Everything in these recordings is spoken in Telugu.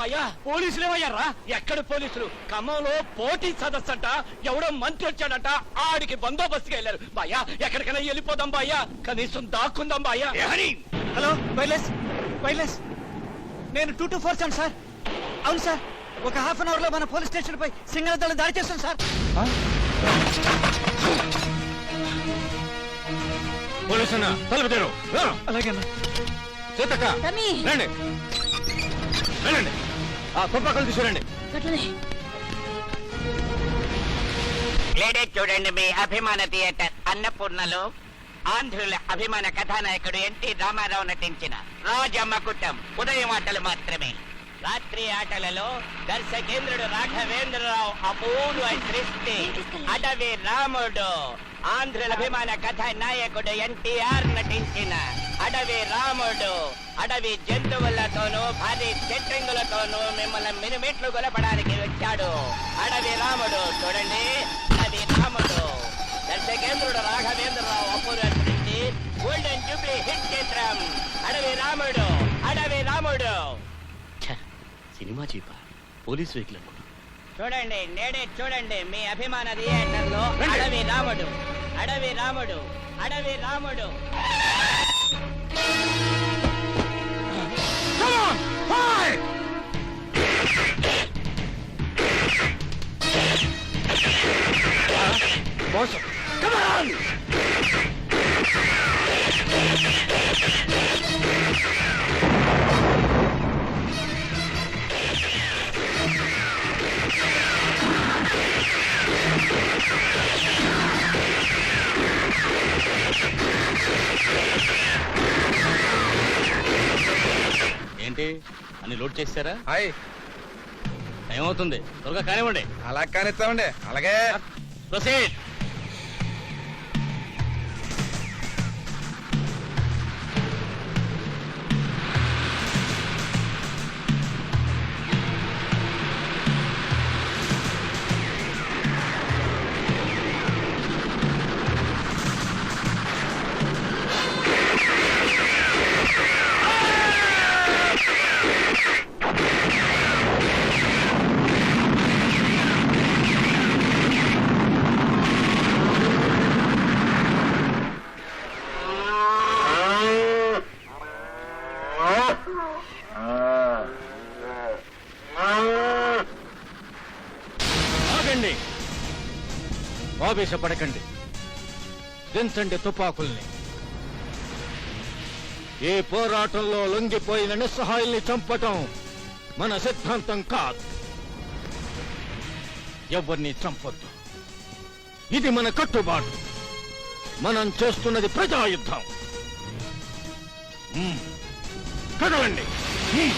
బాయ్యా పోలీసులు ఏమయ్యారా? ఎక్కడ పోలీసులు? ఖమ్మంలో పోటీ సదస్సంట ఎవడో మంత్రి వచ్చాడట ఆడికి బందోబస్తుగా వెళ్ళారు. బాయ్యా ఎక్కడికైనా వెళ్ళిపోదాం బాయ్యా కనీసం దాక్కుందాం బాయ్యా హలో వైర్లెస్ వైర్లెస్. నేను two two four seven sir. అవును సార్. ఒక హాఫ్ అన్ అవర్లో మన పోలీస్ స్టేషన్ పై సింగల్ దళ దాడి చేస్తాం సార్. పోలీసు అన్న తలుపు తెరు. అలాగే రండి. వెళ్ళండి. ఆ తుపాకులు తీసుకురండి. చూడండి మీ అభిమాన థియేటర్ అన్నపూర్ణలో ఆంధ్రుల అభిమాన కథానాయకుడు ఎన్టీ రామారావు నటించిన రాజమ్మ కుట్టం. ఉదయం ఆటలు మాత్రమే. రాత్రి ఆటలలో దర్శకేంద్రుడు రాఘవేంద్రరావు అపూర్వ సృష్టి. అడవి రాముడు. ఆంధ్రుల అభిమాన కథానాయకుడు ఎన్టీఆర్ నటించిన అడవి రాముడు. అడవి జంతువులతోనూ భారీ సెట్టింగులతోనూ మిమ్మల్ని మినిమిట్లు గొలపడానికి వచ్చాడు. అడవి రాముడు చూడండి. అడవి రాముడు. దర్శకేంద్రుడు రాఘవేంద్రరావు అపూర్వ సృష్టి గోల్డెన్ జూబ్లీ హిట్ చిత్రం. అడవి రాముడు అడవి రాముడు. సినిమా చీప. పోలీస్ వెహికల్ చూడండి నేడే చూడండి మీ అభిమాన థియేటర్లో అడవి రాముడు అడవి రాముడు అడవి రాముడు. మోసం ఏంటి లోడ్ చేశారా? హాయ్. ఏమవుతుంది? త్వరగా కానివ్వండి. అలా కానిస్తామండి. అలాగే. ప్రొసీడ్. ఆగండి. ఆవేశపడకండి. దించండి తుపాకుల్ని. ఏ పోరాటంలో లొంగిపోయిన నిస్సహాయుల్ని చంపటం మన సిద్ధాంతం కాదు. ఎవరిని చంపొద్దు. ఇది మన కట్టుబాటు. మనం చేస్తున్నది ప్రజాయుద్ధం. మ్మ్. కదలండి మ్మ్.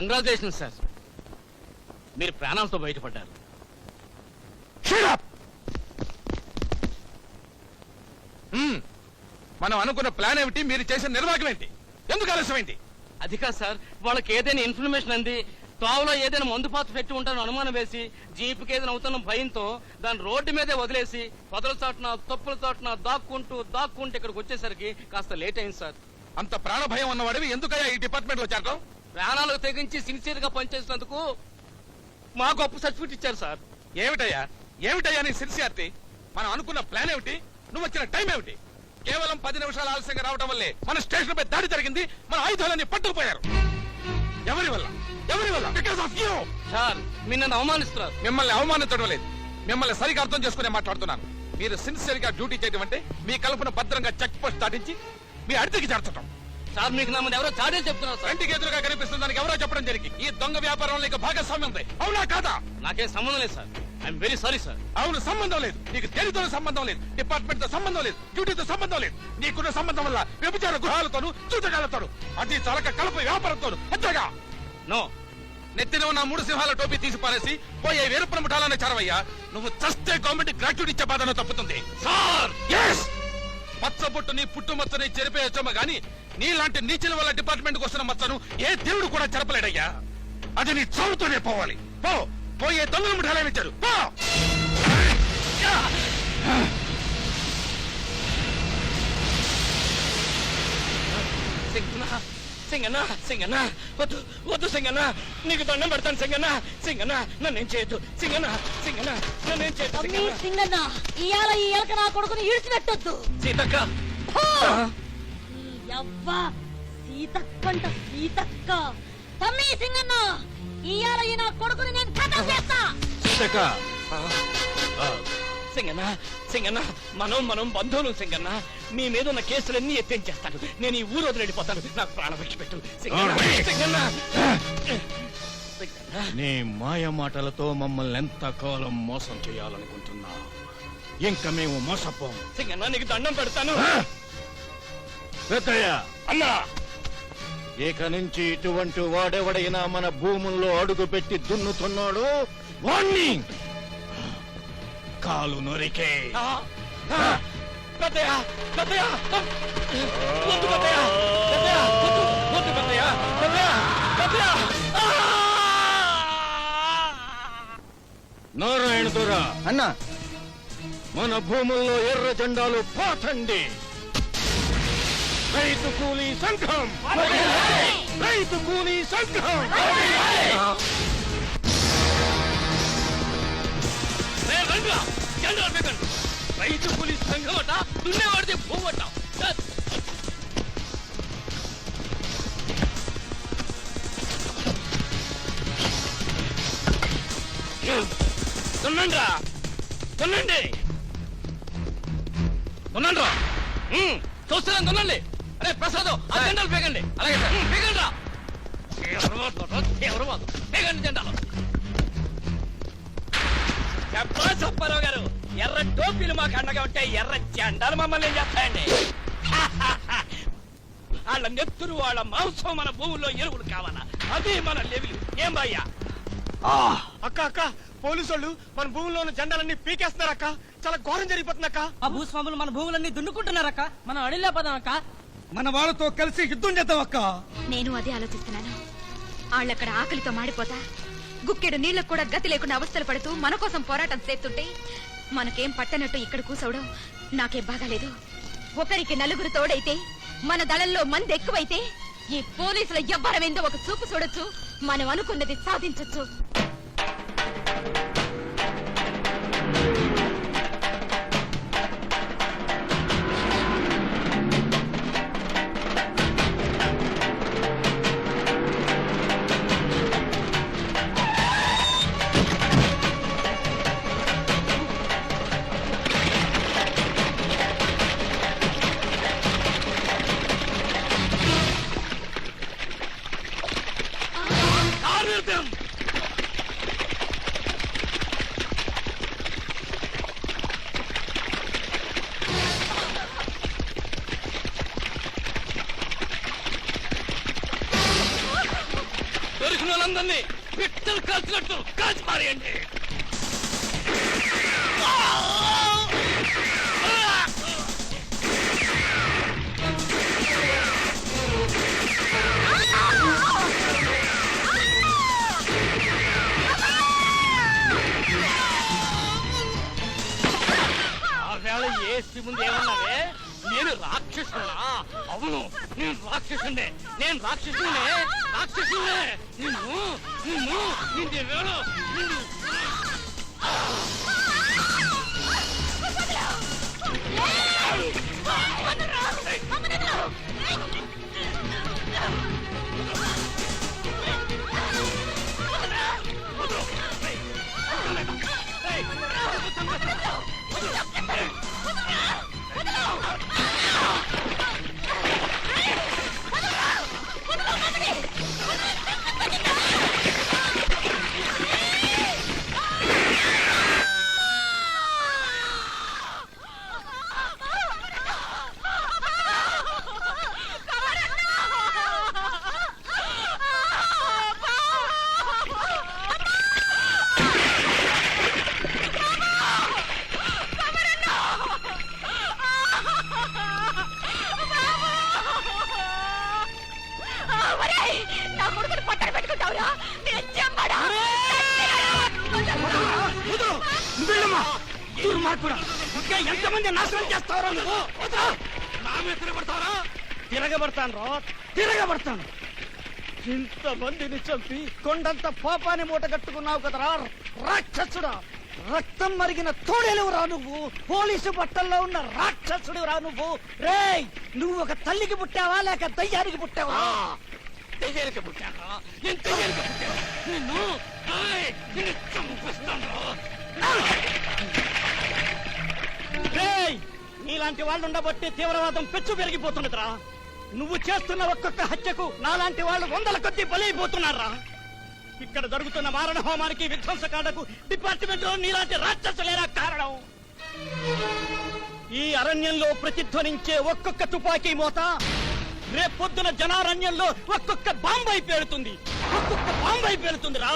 Congratulation sir. మీరు ప్రాణాలతో బయటపడ్డారు! మ్మ్. మనం అనుకున్న ప్లాన్ ఏమిటి? మీరు చేసిన నిర్వాహకం ఏంటి? ఎందుకు ఆలస్యం ఏంటి అది కాదు సార్. వాళ్ళకి ఏదైనా ఇన్ఫర్మేషన్ అంది. తావులో ఏదైనా మందు పాత్ర పెట్టి ఉంటారని అనుమానం వేసి జీపుకి ఏదైనా అవుతున్న భయంతో దాన్ని రోడ్డు మీదే వదిలేసి పొదల చాటున తప్పుల చాటున దాక్కుంటూ దాక్కుంటూ ఇక్కడికి వచ్చేసరికి కాస్త లేట్ అయింది సార్. అంత ప్రాణ భయం ఉన్నవాడివి ఎందుకయ్యా ఈ డిపార్ట్మెంట్లో చేరడం ప్రాణాలకు తెగించి సిన్సియర్గా పనిచేసినందుకు మా గొప్ప సర్టిఫికెట్ ఇచ్చారు సార్. ఏమిటయ్యా? ఏమిటయ్యా నీ సిన్సియారిటీ? మనం అనుకున్న ప్లాన్ ఏమిటి? నువ్వు వచ్చిన టైం ఏమిటి? కేవలం పది నిమిషాలు ఆలస్యంగా రావడం వల్లే మన స్టేషన్ పై దాడి జరిగింది మన ఆయుధాలన్నీ పట్టుకుపోయారు. ఎవరి వల్ల? ఎవరి వల్ల? బికాస్ ఆఫ్ యూ సార్ మీరు నన్ను అవమానిస్తున్నారు. మిమ్మల్ని అవమానించడం లేదు. మిమ్మల్ని సరిగా అర్థం చేసుకునే మాట్లాడుతున్నాను. మీరు సిన్సియర్గా డ్యూటీ చేయడం అంటే మీ కల్పన భద్రంగా చెక్ పోస్ట్ దాటించి మీ అడితికి చేర్చడం సార్ మీకు నా ముందు ఎవరో చాడే చెప్తున్నారు సార్. కంటికి ఎదురుగా కనిపిస్తుంది దానికి ఎవరో చెప్పడం జరిగింది ఈ దొంగ వ్యాపారంలో ఇక భాగస్వామ్యం ఉంది. అవునా కాదా? నాకేం సంబంధం లేదు sir. I'm very sorry sir అవును సంబంధం లేదు. నీకు దేనితో సంబంధం లేదు. డిపార్ట్మెంట్తో సంబంధం లేదు. డ్యూటీతో సంబంధం లేదు. నీకున్న సంబంధం వల్ల వ్యభిచార గృహాలతోను చూతగాలతోను అది చలక కలప వ్యాపారంతోను అంతేగా నో నెత్తిన ఉన్న మూడు సింహాల టోపీ తీసి పారేసి పోయే వీరప్పన ముఠాలనే చరవయ్యా నువ్వు చస్తే గవర్నమెంట్ గ్రాట్యుటీ ఇచ్చే బాధను తప్పుతుంది. సార్! ఎస్ పచ్చబొట్టు నీ పుట్టు మచ్చని చెరిపేయచ్చమ్మ గాని నీలాంటి నీచల వల్ల డిపార్ట్మెంట్కు వస్తున్న మచ్చను ఏ దేవుడు కూడా చెరపలేడయ్యా అది నీ చావుతోనే పోవాలి. పో. పోయే దొంగల ముఠాలని ఇచ్చారు పో. సింగన్న సింగన్న సింగన్న. వద్దు వద్దు సింగన్న. నీకు దండం పెడతాను సింగన్న. సింగన్న నన్నేం చేయొద్దు. సింగన్న సింగన్న నన్నేం చేయొద్దు సింగన్న. ఇయాల ఈ ఎలక నా కొడుకుని ఇడిచిపెట్టొద్దు సీతక్క. యవ్వ సీతక్కంట సీతక్క. తమ్మి సింగన్న ఇయాల ఈ నా కొడుకుని నేను కథం చేస్తా. సింగన్న సింగన్న మనం మనం బంధువులు సింగన్న. మీ మీద ఉన్న కేసులన్నీ ఎత్తించేస్తాను. నేను ఈ ఊరు వదిలి వెళ్ళిపోతాను. నాకు ప్రాణం పెట్టు సింగన్న నీ మాయ మాటలతో మమ్మల్ని ఎంతకాలం మోసం చేయాలనుకుంటున్నా ఇంకా మేము మోసపోం. సింగన్న నీకు దండం పెడతాను. పెద్దయ్య! అన్నా! ఇక నుంచి ఇటువంటి వాడెవడైనా మన భూముల్లో అడుగు పెట్టి దున్నుతున్నాడు వాణ్ణి! కాలు నొరికే. ఆ, ఆ, పెద్దయ్య! పెద్దయ్య! వద్దు పెద్దయ్య! పెద్దయ్య! వద్దు! వద్దు పెద్దయ్య! పెద్దయ్య! పెద్దయ్య! ఆ! నారాయణ దొర! అన్నా! మన భూముల్లో ఎర్ర జెండాలు పాతండి! రైతు కూలీ సంఘం. రైతు కూలీ సంఘం. రైతు కూలీ సంఘం అట దున్నేవాడితే పోవట దున్నండ్రా దున్నండి. దున్నండ్రా. చూస్తున్నాను దున్నండి. అరే ప్రసాద్ ఆ జెండాలు పీకండి. అలాగే సార్. పీకండి రా. ఎవరు బాదు పీకండి జెండాలు. చెప్పా చెప్పరావు గారు ఎర్ర టోపీలు మాకు అండగా ఉంటే ఎర్ర జెండాలు మమ్మల్ని ఏం చేస్తాయండి? వాళ్ళ నెత్తురు వాళ్ళ మాంసం మన భూముల్లో ఎరువులు కావాలా? అది మన లెవెల్. ఏం భయ్యా? అక్క అక్క పోలీసు వాళ్ళు మన భూమిలో ఉన్న జెండాలన్నీ పీకేస్తున్నారు అక్క చాలా ఘోరం జరిగిపోతుంది అక్క ఆ భూస్వాములు మన భూములన్నీ దున్నుకుంటున్నారక్క. మనం అడిలే పదాం అక్క. మన వాళ్ళతో కలిసి యుద్ధం చేద్దాం అక్క. నేను అదే ఆలోచిస్తున్నాను. వాళ్ళక్కడ ఆకలితో మాడిపోతా. గుక్కెడు నీళ్ళకు కూడా గతి లేకుండా అవస్థలు పడుతూ మన కోసం పోరాటం చేస్తుంటే మనకేం పట్టనట్టు ఇక్కడ కూసవడం నాకేం బాగాలేదు ఒకరికి నలుగురు తోడైతే మన దళంలో మంది ఎక్కువైతే ఈ పోలీసుల ఎవ్వరమేందో ఒక చూపు చూడొచ్చు. మనం అనుకున్నది సాధించొచ్చు. వాళ్ళందరినీ పిట్టలు కాల్చినట్టు కాల్చి మారేయండి ఆ వేళ ఏసి ముందు ఏమన్నావే నేను రాక్షసుడా అవును నేను రాక్షసుడే నేను రాక్షసుడే రాక్షసుడే నిన్ను నిన్ను నిన్ను నిన్ను Hey! కూడా. ఇంకా ఎంతమంది నాశనం చేస్తావరా నువ్వు? వదరా! నా మీద తిరగబడతావరా తిరగబడతాను రా. తిరగబడతాను. ఇంతమందిని చంపి కొండంత పాపాన్ని మూట కట్టుకున్నావు కదరా రాక్షసుడా. రక్తం మరిగిన తోడేలువు రా నువ్వు. పోలీసు బట్టల్లో ఉన్న రాక్షసుడు రా నువ్వు. రేయ్ నువ్వు ఒక తల్లికి పుట్టావా లేక దయ్యానికి పుట్టావా? దయ్యానికి పుట్టావా నేను దెయ్యానికి నిన్ను నిన్ను చంపిస్తాను నీలాంటి వాళ్ళు ఉండబట్టి తీవ్రవాదం పెచ్చు పెరిగిపోతున్నదిరా. నువ్వు చేస్తున్న ఒక్కొక్క హత్యకు నాలాంటి వాళ్ళు వందల కొద్ది బలైపోతున్నారా? ఇక్కడ జరుగుతున్న మారణ హోమానికి విధ్వంసకాండకు డిపార్ట్మెంట్లో నీలాంటి రాక్షసులేనా కారణం? ఈ అరణ్యంలో ప్రతిధ్వనించే ఒక్కొక్క తుపాకీ మోత రేపొద్దున జనారణ్యంలో ఒక్కొక్క బాంబై పేలుతుంది. ఒక్కొక్క బాంబై పేలుతుంది రా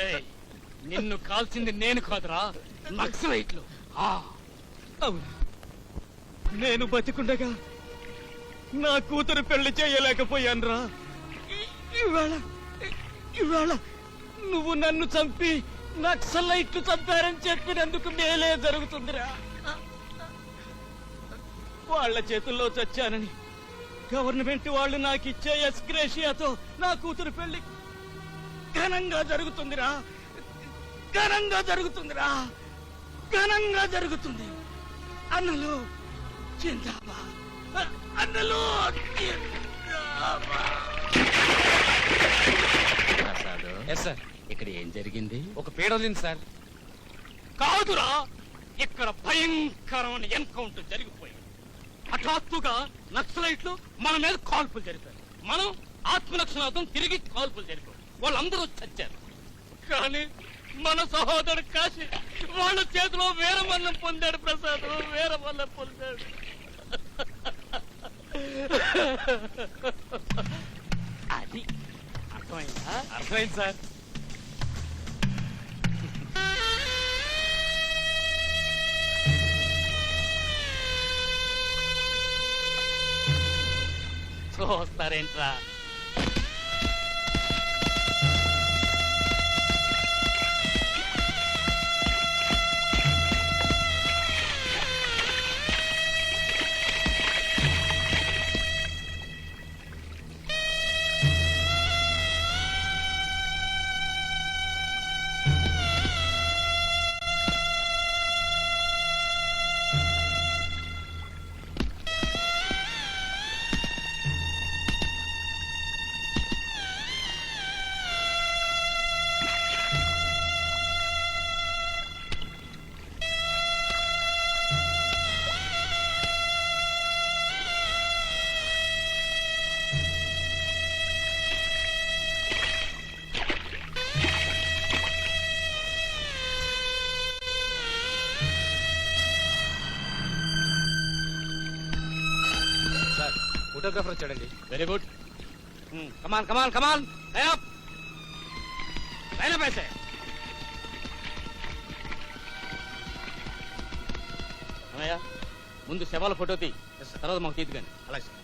ఏయ్, నిన్ను కాల్చింది నేను కాదురా. నక్సలైట్లు. ఆ. అవును. నేను బతికుండగా నా కూతురు పెళ్ళి చేయలేకపోయానురా. ఇవాళ ఇవాళ నువ్వు నన్ను చంపి నక్సలైట్లు చంపారని చెప్పినందుకు మేలే జరుగుతుందిరా. వాళ్ళ చేతుల్లో చచ్చానని గవర్నమెంట్ వాళ్ళు నాకు ఇచ్చే ఎస్క్రేషియాతో నా కూతురు పెళ్ళి ఘనంగా జరుగుతుందిరా. ఘనంగా జరుగుతుందిరా. ఘనంగా జరుగుతుంది. అన్నలు చిందాబా అన్నలు. Yes sir. ఇక్కడ ఏం జరిగింది? ఒక పీడ వదిలింది సార్. కాదురా ఇక్కడ భయంకరమైన ఎన్కౌంటర్ జరిగిపోయింది. హఠాత్తుగా నక్సలైట్లు మన మీద కాల్పులు జరిపారు. మనం ఆత్మరక్షణార్థం తిరిగి కాల్పులు జరిపాం. వాళ్ళందరూ చచ్చారు. కానీ మన సహోదరు కాశీ వాళ్ళ చేతిలో వీరమన్నం పొందాడు ప్రసాద్ వీరమన్నం పొందాడు. అది అర్థమైందా? అర్థమైంది సార్. చూస్తారేంట్రా? ఫోటోగ్రాఫర్ వచ్చాడండి. Very good come on come on come on line up line up అయితే. అన్నయ్య ముందు శవాల ఫోటో తీ. తర్వాత మాకు తీద్దు కానీ అలాగే సార్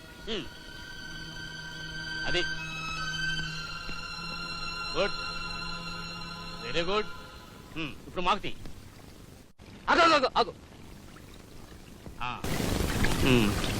అది. గుడ్ వెరీ గుడ్ ఇప్పుడు మాకు తీ. ఆగు ఆ. Hmm.